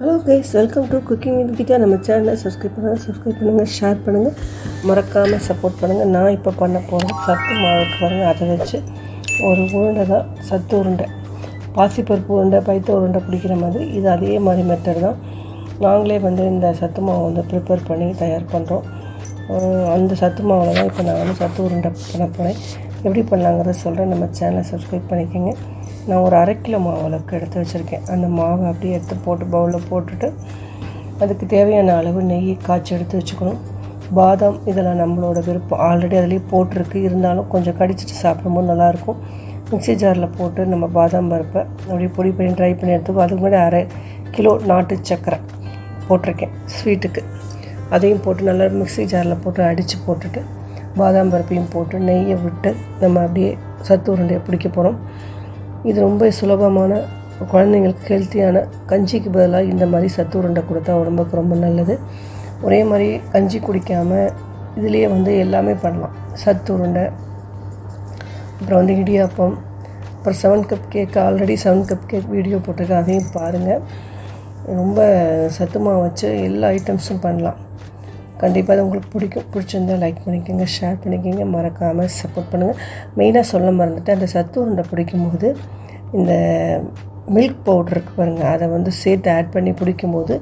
Hello guys welcome to cooking with Geetha நம்ம சேனலை subscribe பண்ணுங்கள் சப்ஸ்கிரைப் பண்ணுங்கள் ஷேர் பண்ணுங்கள் மறக்காமல் சப்போர்ட் பண்ணுங்கள் நான் இப்போ பண்ண போகிறேன் சத்து மாவுக்கு பாருங்கள் அதை வச்சு ஒரு உருண்டை தான் சத்து உருண்டை. பாசிப்பருப்பு உருண்டை பைத்த உருண்டை பிடிக்கிற மாதிரி. இது அதே மாதிரி மெத்தட் தான். நாங்களே வந்து இந்த சத்து மாவை வந்து ப்ரிப்பேர் பண்ணி தயார் பண்ணுறோம் அந்த சத்து மாவில் தான் இப்போ நான் வந்து சத்து உருண்டை பண்ண போகிறேன் எப்படி பண்ணலாங்கிறத சொல்கிறேன் நம்ம சேனலை சப்ஸ்கிரைப் பண்ணிக்கோங்க. நான் ஒரு அரை கிலோ மாவு அளவுக்கு எடுத்து வச்சுருக்கேன். அந்த மாவை அப்படியே எடுத்து போட்டு பவுலில் போட்டுட்டு அதுக்கு தேவையான அளவு நெய் காய்ச்சி எடுத்து வச்சுக்கணும். பாதாம் இதெல்லாம் நம்மளோட விருப்பம். ஆல்ரெடி அதுலேயே போட்டிருக்கு. இருந்தாலும் கொஞ்சம் கடிச்சிட்டு சாப்பிடும்போது நல்லாயிருக்கும் மிக்ஸி ஜாரில் போட்டு நம்ம பாதாம் பருப்பை அப்படியே பொடி பண்ணி ட்ரை பண்ணி எடுத்துக்கோ அதுக்கு முன்னாடி அரை கிலோ நாட்டு சர்க்கரை போட்டிருக்கேன் ஸ்வீட்டுக்கு அதையும் போட்டு நல்லா மிக்ஸி ஜாரில் போட்டு அடித்து போட்டுட்டு பாதாம் பருப்பையும் போட்டு நெய்யை விட்டு நம்ம அப்படியே சத்து உருண்டையை பிடிக்க போகிறோம் இது ரொம்ப சுலபமான குழந்தைங்களுக்கு ஹெல்த்தியான கஞ்சிக்கு பதிலாக இந்த மாதிரி சத்து உருண்டை கொடுத்தா உடம்புக்கு ரொம்ப நல்லது. ஒரே மாதிரி கஞ்சி குடிக்காமல் இதுலேயே வந்து எல்லாமே பண்ணலாம். சத்து உருண்டை அப்புறம் வந்து இடியாப்பம் அப்புறம் seven cup cake already seven cup cake video போட்டிருக்கேன் அதையும் பாருங்கள் ரொம்ப சத்துமாக வச்சு எல்லா ஐட்டம்ஸும் பண்ணலாம். கண்டிப்பாக அது உங்களுக்கு பிடிக்கும். பிடிச்சிருந்தா லைக் பண்ணிக்கோங்க ஷேர் பண்ணிக்கோங்க. மறக்காமல் சப்போர்ட் பண்ணுங்கள் மெயினாக சொல்ல மறந்துட்டு அந்த சத்து உருண்டை பிடிக்கும்போது இந்த மில்க் பவுடர் இருக்கு பாருங்கள் அதை வந்து சேர்த்து ஆட் பண்ணி பிடிக்கும்போது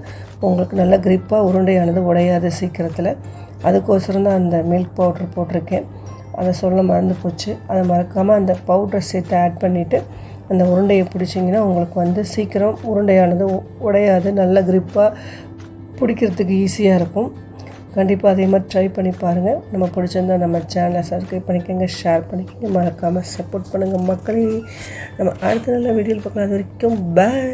உங்களுக்கு நல்ல கிரிப்பாக உருண்டையானது உடையாது சீக்கிரத்தில். அதுக்கோசரம் தான் அந்த மில்க் பவுட்ரு போட்டிருக்கேன். அதை சொல்ல மறந்து போச்சு. அதை மறக்காமல் அந்த பவுட்ரை சேர்த்து ஆட் பண்ணிவிட்டு அந்த உருண்டையை பிடிச்சிங்கன்னா உங்களுக்கு வந்து சீக்கிரம் உருண்டையானது உடையாது. நல்ல கிரிப்பாக பிடிக்கிறதுக்கு ஈஸியாக இருக்கும். கண்டிப்பாக அதே மாதிரி ட்ரை பண்ணி பாருங்கள் நம்ம பிடிச்சிருந்தா நம்ம சேனலை சப்ஸ்கிரைப் பண்ணிக்கோங்க ஷேர் பண்ணிக்கோங்க. மறக்காமல் சப்போர்ட் பண்ணுங்கள் மக்களே. நம்ம அடுத்த நல்ல வீடியோவில் பார்க்கலாம். அது வரைக்கும் பாய்